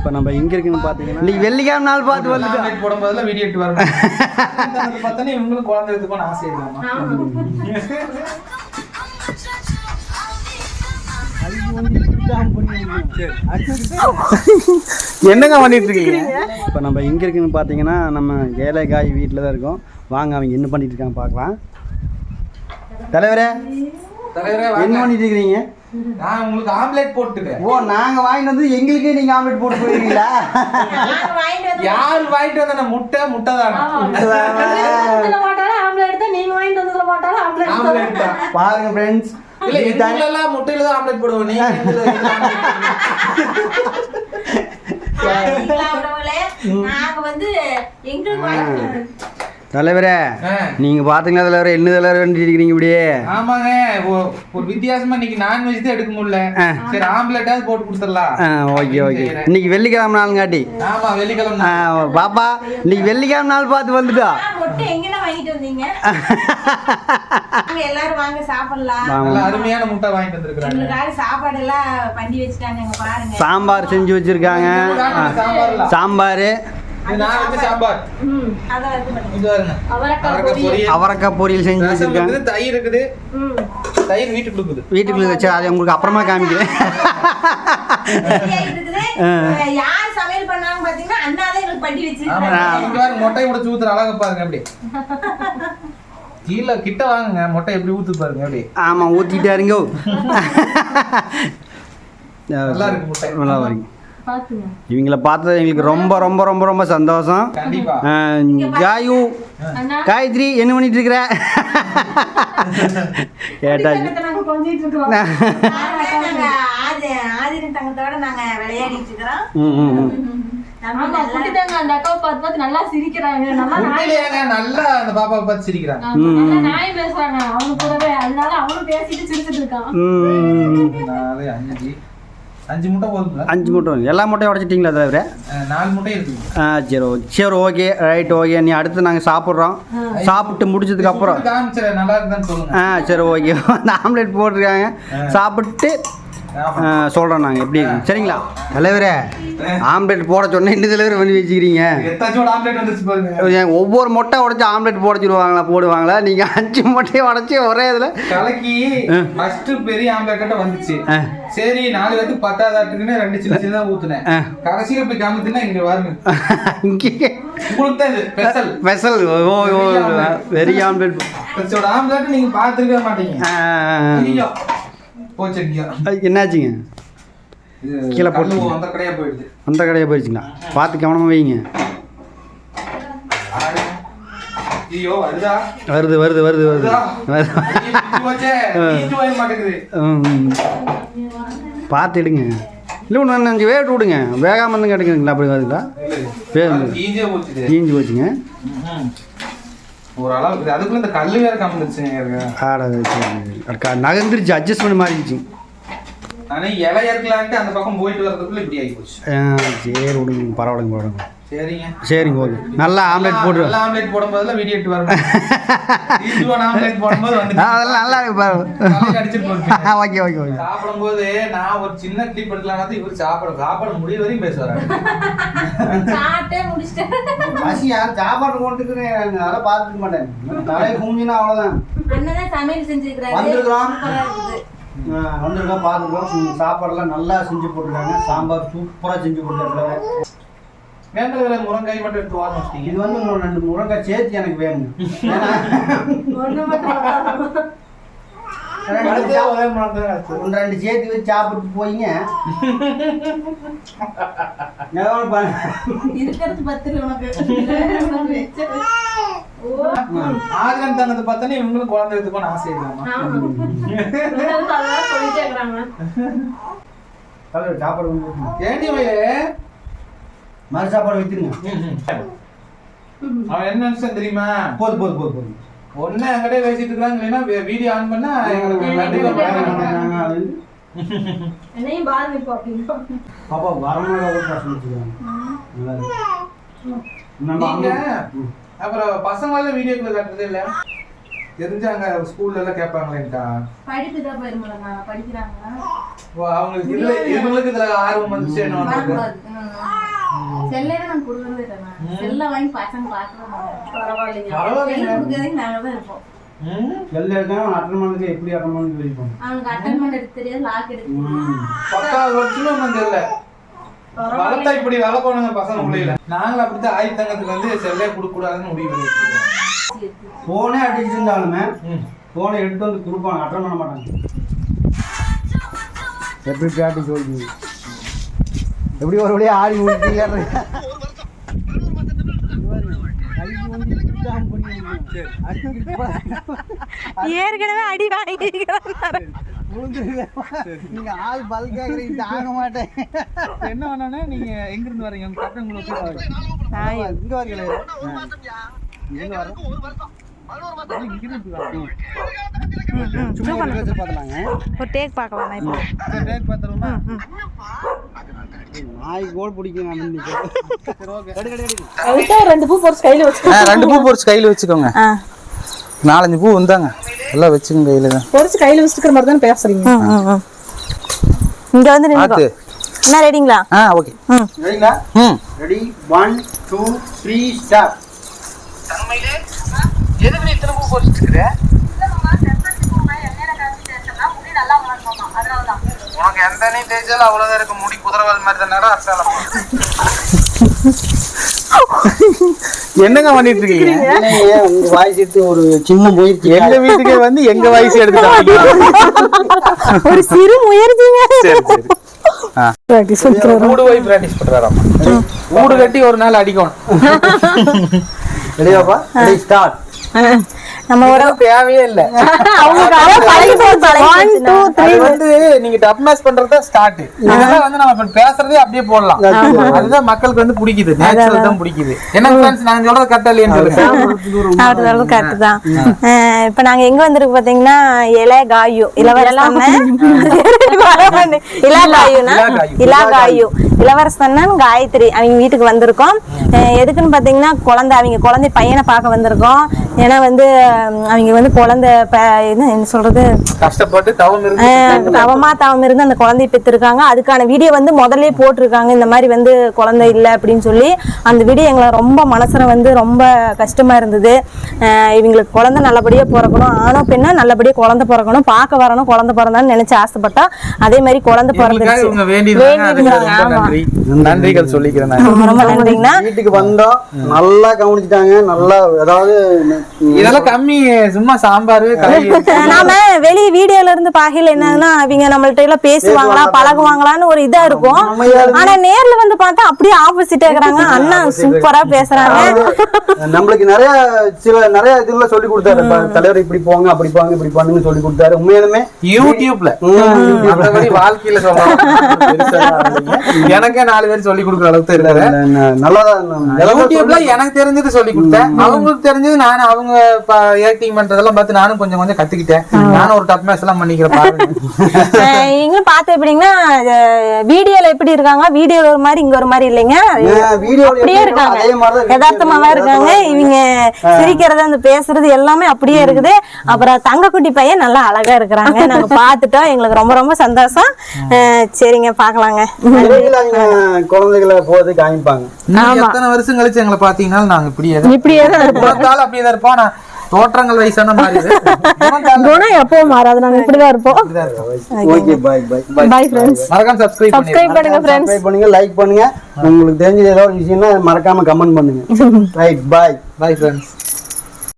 இப்போ நம்ம எங்கே இருக்குன்னு பார்த்தீங்கன்னா இன்னைக்கு வெள்ளிக்கிழமை நாள் பார்த்து வந்துட்டோம். ஆம்லெட் போடும்போதெல்லாம் வீடியோ எடுத்து வரணும். பார்த்தோன்னே இவங்களும் குழந்தை ஆசை என்னங்க பண்ணிட்டு இருக்கீங்க? இப்போ நம்ம எங்கே இருக்குன்னு பார்த்தீங்கன்னா நம்ம ஏழைகாய் வீட்டில் தான் இருக்கோம். வாங்க அவங்க என்ன பண்ணிட்டு இருக்காங்க பார்க்கலாம். தலைவரே தலைவரே என்ன பண்ணிட்டு இருக்கிறீங்க? நான் உங்களுக்கு ஆம்லெட் போட்டுக்கிறேன். ஓ நாங்கள் வாங்கிட்டு வந்து எங்களுக்கே நீங்கள் ஆம்லெட் போட்டு போயிருக்கீங்களா? நாங்க யார் வாங்கிட்டு வந்த முட்டை முட்டை. தானே நீங்க பாருங்க ஃப்ரெண்ட்ஸ் இல்ல எல்லாம் முட்டையில தான் ஆம்லெட் போடுவோம். நீங்க நாங்க வந்து எங்களுக்கு தலைவரே ஆ. நீங்கள் பார்த்தீங்களா தலைவரே என்ன தலைவர் வேண்டிட்டு இருக்கிறீங்க இப்படியே? ஆமாங்க ஒரு வித்தியாசமா இன்னைக்கு நான்வெஜ் தான் எடுக்க முடியல. ஆ. சரி ஆம்லெட்டாவது போட்டு கொடுத்துடலாம். Okay okay. இன்னைக்கு வெள்ளிக்கிழமை நாளுங்காட்டி. ஆமா வெள்ளிக்கிழமை பாப்பா இன்னைக்கு வெள்ளிக்கிழமை நாள் பார்த்து வாங்க எல்லாரும் வாங்க சாப்பிடலாம். நல்ல அருமையான முட்டை வாங்கிட்டு வந்திருக்காங்க சாப்பாடு எல்லாம் பண்ணி வச்சுட்டாங்க பாருங்க. சாம்பார் செஞ்சு வச்சிருக்காங்க. சாம்பார் நான் வச்ச சாம்பார். அவரைக்காய் பொரியல். செஞ்சு வச்சிருக்காங்க இருக்குது தயிர் இருக்குது. ம். தயிர் வீட்டுக்கு கொடுக்குது. வீட்டுக்குள்ள வச்சு அதை உங்களுக்கு அப்புறமா காமிக்கிறேன். இருக்குது யார் சமையல் பண்ணாங்க பாத்தீங்கன்னா அண்ணா தான் எங்களுக்கு பண்ணி ஆமா வச்சிருக்காங்க இங்க பாருங்க மொட்டை உடைச்சு ஊத்துற அழகா பாருங்க அப்படி கீழே கிட்ட வாங்குங்க மொட்டை எப்படி ஊத்து பாருங்க அப்படி ஆமாம் ஊற்றிட்டாருங்க நல்லா இருக்கு முட்டை. நல்லா வருங்க இவங்கள பார்த்தது எங்களுக்கு ரொம்ப ரொம்ப ரொம்ப ரொம்ப சந்தோஷம். கண்டிப்பா. ஆ, காயு அண்ணா. காயத்ரி என்ன பண்ணிட்டு இருக்கிற? நம்ம நல்லா அந்த சிரிக்கிறாங்க. நல்லா பாப்பாவை பார்த்து சிரிக்கிறாங்க. ஆமா, நல்லா நாய் பேசுறாங்க. அவனு கூடவே அதனால அவனும் பேசிட்டு சிரிச்சிட்டு இருக்கான் ம். நாலு அஞ்சு முட்டை போதுங்களா அஞ்சு முட்டை எல்லா முட்டையும் உடச்சிட்டிங்களா தலைவரே அஹ், நாலு முட்டை இருக்குது ஆ சரி ஓகே சரி ஓகே ரைட் ஓகே நீ அடுத்து நாங்கள் சாப்பிட்றோம் சாப்பிட்டு முடிச்சதுக்கு அப்புறம் காமிச்சிட நல்லா இருக்குதான்னு சொல்லுங்க ஆ சரி ஓகே அந்த ஆம்லேட் போட்டிருக்காங்க சாப்பிட்டு. சொல்கிறோம் நாங்கள் எப்படி. சரிங்களா? தலைவரே ஆம்லேட் போட சொன்னேன். இன்னும் தலைவர் பண்ணி வச்சுக்கிறீங்க. ஒவ்வொரு முட்டை உடச்சி ஆம்லேட் போடச்சிருவாங்களா போடுவாங்களா? நீங்கள் அஞ்சு முட்டையை உடச்சி ஒரே இதில் கலக்கி ஃபர்ஸ்ட் பெரிய ஆம்லெட் வந்துச்சு. சரி நாலு பேருக்கு பத்தாதாட்டுக்குன்னு ரெண்டு சின்ன சின்னதா ஊத்துனேன். ஆ. கடைசியில போய் காமிச்சுன்னா இங்க பாருங்க. இங்கே. Special oh oh very omelette. Omelette. மாட்டீங்க. போச்சு. என்னாச்சுங்க? கீழே போட்டு. அந்த கடையா போயிடுது. அந்த கடையை போயிடுச்சுங்களா? பார்த்து கவனமாக வைங்க. ஐயோ வருதா? வருது வருது வருது. பார்த்து எடுங்க. இல்லை ஒன்று அஞ்சு வேட்டு விடுங்க வேகாம வந்து கிடைக்குதுங்களா? அப்படி வருதுங்களா? தீஞ்சு போச்சுங்க. அளவுக்கு அதுக்குள்ள இந்த கல்லு வேற வச்சு நகர்ந்துருச்சு அட்ஜஸ்ட்மெண்ட் மாறிடுச்சு ஆனா இலை இறக்கலான்ட்டு அந்த பக்கம் போயிட்டு வர்றதுக்குள்ள இப்படி ஆகி போச்சு சரி விடுங்க பரவாயில்லைங்க பரவாயில்லைங்க. சரிங்க. சரிங்க ஓகே. நல்லா ஆம்லேட் போட்டு நல்ல ஆம்லெட் போடும்போதெல்லாம் வீடியோ எடுத்து வரணும். தீஞ்சுவான ஆம்லெட் போடும்போது வந்து அதெல்லாம் நல்லா இருக்கு தலைக்கு அடிச்சிட்டு. பாரு ஓகே ஓகே ஓகே. சாப்பிடும்போது நான் ஒரு சின்ன கிளிப் எடுக்கலாம் இவர் சாப்பிட சாப்பாடு முடிய வரையும் பேசுவாரு சாப்பிட்டே முடிச்சிட்டேன் பசியா? சாப்பாடு கொண்டுக்கிறேன் அதெல்லாம் பார்த்துக்க மாட்டேன். தலையை குமிஞ்சினா அவ்வளோதான் அண்ணன் தான் சமையல் செஞ்சிருக்கிறாரு வந்திருக்கிறோம். வந்திருக்கோம் பார்த்துருக்கோம் சாப்பாடெல்லாம் நல்லா செஞ்சு போட்டுருக்காங்க. சாம்பார் சூப்பராக செஞ்சு போட்டுருக்காங்க வேண்டதுல முருங்காய் மட்டும் எடுத்து வச்சிட்டீங்க இது வந்து இன்னும் ரெண்டு முருங்காய் சேர்த்து எனக்கு வேணும். ஒன்று ரெண்டு சேர்த்து வச்சு சாப்பிட்டு போயிங்க. இருக்கிறது பத்து உனக்கு. ஆதிரன் தங்கத்தை பார்த்தோன்னே இவங்களும் குழந்தை ஆசை தலைவர் சாப்பாடு கொண்டு வரணும். ஏண்டி வயே மறு சாப்பாடு வைத்துருங்க. அவன் என்ன நினைச்சான் தெரியுமா? போது போது போது போது. ஒன்னு என்கிட்ட பேசிட்டு இருக்காங்க இல்லைன்னா வீடியோ ஆன் பண்ணா என்னையும் பாருங்க இப்போ அப்படின்னு. பாப்பா வரமாக கூட பிரச்சனை வச்சுக்கிறாங்க. அப்புறம் பசங்களால வீடியோக்குள்ள காட்டுறதே இல்ல? தெரிஞ்சாங்க ஸ்கூல்ல எல்லாம் கேட்பாங்களேன்டா படிப்பு தான் போயிருமாங்க படிக்கிறாங்க ஓ, அவங்களுக்கு இதுல இவங்களுக்கு இதுல ஆர்வம் வந்துச்சு என்ன செல்லே நாங்க கொடுக்கறதே இல்லை நான். செல்லை வாங்கி பசங்க பார்க்கவே மாட்டாங்க பரவாயில்லைங்க செல்லு கொடுக்கறதுக்கு நாங்க தான் இருப்போம். எல்லாம் இருக்காங்க அட்டன் பண்ணுறது எப்படி அட்டன் பண்ணி தெரியும் அவனுக்கு தெரியாது லாக். பத்தாவது வருஷம் ஒன்றும் தெரியல. வளர்த்தா இப்படி வளர்க்கணுங்க பசங்க பிள்ளைகள நாங்களும் அப்படித்தான் ஆயுத தங்கத்துக்கு வந்து செல்லே கொடுக்க கூடாதுன்னு முடிவு பண்ணிருக்கோம் ஃபோனே அடிச்சுட்டு இருந்தாலுமே ம். ஃபோனை எடுத்து வந்து கொடுப்பாங்க. அட்டன் பண்ண மாட்டாங்க. எப்படி பிராட்டி சொல்லுங்க எப்படி ஒரு வழியா ஆடி முடிச்சீங்க ஏற்கனவே அடி வாங்கிக்கிறேன் நீங்க ஆள் பல் கேக்குறீங்க தாங்க மாட்டேன். என்ன பண்ணா நீங்க எங்க இருந்து வரீங்க? உங்க பக்கம் உங்களுக்கு இங்க வரீங்களே. எங்க வர சும்மா ஒரு டேக் பார்க்கலாம் இப்போ. நாய் கோல் ரெண்டு பூ போட்டு கையில வச்சு ரெண்டு பூ பொறிச்சு கையில் வச்சுக்கோங்க. நாலஞ்சு பூ வந்தாங்க. எல்லாம் வச்சுக்கோங்க கையில் தான். பொறிச்சு கையில வச்சுக்கிற மாதிரி தானே பேசுறீங்க? இங்க வந்து பார்த்து என்ன ரெடிங்களா ஆ ஓகே. ரெடிங்களா ம். Ready one two three start உனக்கு எந்த அணி தேய்ச்சாலும் அவ்வளவுதான் இருக்கு. முடி குதிரவால் மாதிரி தானடா அசாலம் என்னங்க பண்ணிட்டு இருக்கீங்க? உங்க வாய்ஸ் எடுத்து ஒரு சின்ன போயிருச்சு எங்க வீட்டுக்கே வந்து எங்க வயசு எடுத்துட்டாங்க ஒரு சிறு முயற்சிங்க. சரி சரி. ஆ. மூடு போய் பிராக்டிஸ் பண்றாராமா? மூடு கட்டி ஒரு நாள் அடிக்கணும். ரெடியாப்பா ரெடி ஸ்டார்ட் நம்ம ஒரு தேவையே இல்ல. வந்து நீங்க டப் மேட்ச் பண்றது ஸ்டார்ட் இதெல்லாம் வந்து நம்ம பேசுறதே அப்படியே போடலாம். அதுதான் மக்களுக்கு வந்து பிடிக்குது. நேச்சுரல் தான் பிடிக்குது. என்ன ஃப்ரெண்ட்ஸ் நாங்க சொல்றது கரெக்டா இல்லையான்னு கரெக்ட் தான். இப்ப நாங்க எங்க வந்திருக்கோம் பாத்தீங்கன்னா இலை காயு. இளவரசன் இலா காயுனா? இலா காயு. இளவரசன் காயத்ரி அவங்க வீட்டுக்கு வந்திருக்கோம். எதுக்குன்னு பாத்தீங்கன்னா குழந்தை அவங்க குழந்தை பையனை பார்க்க வந்திருக்கோம். ஏன்னா வந்து அவங்க வந்து குழந்தை என்ன சொல்றது? கஷ்டப்பட்டு தவம் தவமா இருந்து அந்த குழந்தைய பெற்றிருக்காங்க. அதுக்கான வீடியோ வந்து முதல்ல போட்டிருக்காங்க. இந்த மாதிரி வந்து குழந்தை இல்லை அப்படின்னு சொல்லி அந்த வீடியோ எங்களை ரொம்ப மனசுல வந்து ரொம்ப கஷ்டமா இருந்தது. இவங்களுக்கு குழந்தை நல்லபடியா பிறக்கணும். ஆணோ பெண்ணோ நல்லபடியா குழந்தை பிறக்கணும். பார்க்க வரணும் குழந்தை பிறந்தான்னு நினைச்சு ஆசைப்பட்டா அதே மாதிரி குழந்தை பிறந்துருச்சு. ரொம்ப ஆமா. நன்றி. நன்றிகள் சொல்லிக்கிறேன் ரொம்ப நன்றிங்கண்ணா. வீட்டுக்கு வந்தோம் நல்லா கவனிச்சுட்டாங்க நல்லா அதாவது இதெல்லாம் கம்மி சும்மா சாம்பார் கறி. நாம வெளி வீடியோல இருந்து பாகையில என்னன்னா அவங்க நம்மள்ட்ட எல்லாம் பேசுவாங்களா பழகுவாங்களான்னு ஒரு இதா இருக்கும். ஆனா நேர்ல வந்து பார்த்தா அப்படியே ஆப்போசிட்டா இருக்கிறாங்க. அண்ணா சூப்பரா பேசுறாங்க. நம்மளுக்கு நிறைய சில நிறைய இதுல சொல்லி கொடுத்தாரு. தலைவர் இப்படி போங்க அப்படி போங்க இப்படி பண்ணுங்க சொல்லி கொடுத்தாரு. உண்மையாலுமே யூடியூப்ல. வாழ்க்கையில சொல்றேன் எனக்கே நாலு பேர் சொல்லி கொடுக்குற அளவுக்கு தெரியல. யூடியூப்ல எனக்கு தெரிஞ்சது சொல்லி கொடுத்தேன். அவங்களுக்கு தெரிஞ்சது நான் அவங்க ஆக்டிங் பண்றதெல்லாம் பார்த்து நானும் கொஞ்சம் கொஞ்சம் கத்துக்கிட்டேன். நானும் ஒரு டப் மேட்ச் எல்லாம் பண்ணிக்கிறேன் பாருங்க. இங்க பார்த்து எப்படிங்கன்னா வீடியோல எப்படி இருக்காங்க? வீடியோல ஒரு மாதிரி இங்க ஒரு மாதிரி இல்லைங்க. வீடியோ அப்படியே இருக்காங்க? அதே மாதிரிதான் யதார்த்தமாவா இருக்காங்க. இவங்க சிரிக்கிறது அந்த பேசுறது எல்லாமே அப்படியே இருக்குது. அப்புறம் தங்கக்குட்டி பையன் நல்லா அழகா இருக்கிறாங்க. நாங்க பார்த்துட்டோம். எங்களுக்கு ரொம்ப ரொம்ப சந்தோஷம். சரிங்க. அவங்க குழந்தைகளை போது காமிப்பாங்க. இன்னும் எத்தனை வருஷம் கழிச்சு எங்களை பாத்தீங்கன்னா நாங்க இப்படியே தான் இப்படியே தான் குணத்தால அப்படியே தான் இருப்போம். நான் தோற்றங்கள் வயசான மாதிரி குணம் எப்பவும் மாறாது. நாங்க இப்படிதான் இருப்போம். Okay bye bye bye friends மறக்காம சப்ஸ்கிரைப் சப்ஸ்கிரைப் பண்ணுங்க ஃப்ரெண்ட்ஸ் சப்ஸ்கிரைப் பண்ணுங்க லைக் பண்ணுங்க. உங்களுக்கு தெரிஞ்சது ஏதாவது விஷயம்னா மறக்காம கமெண்ட் பண்ணுங்க. Right bye bye friends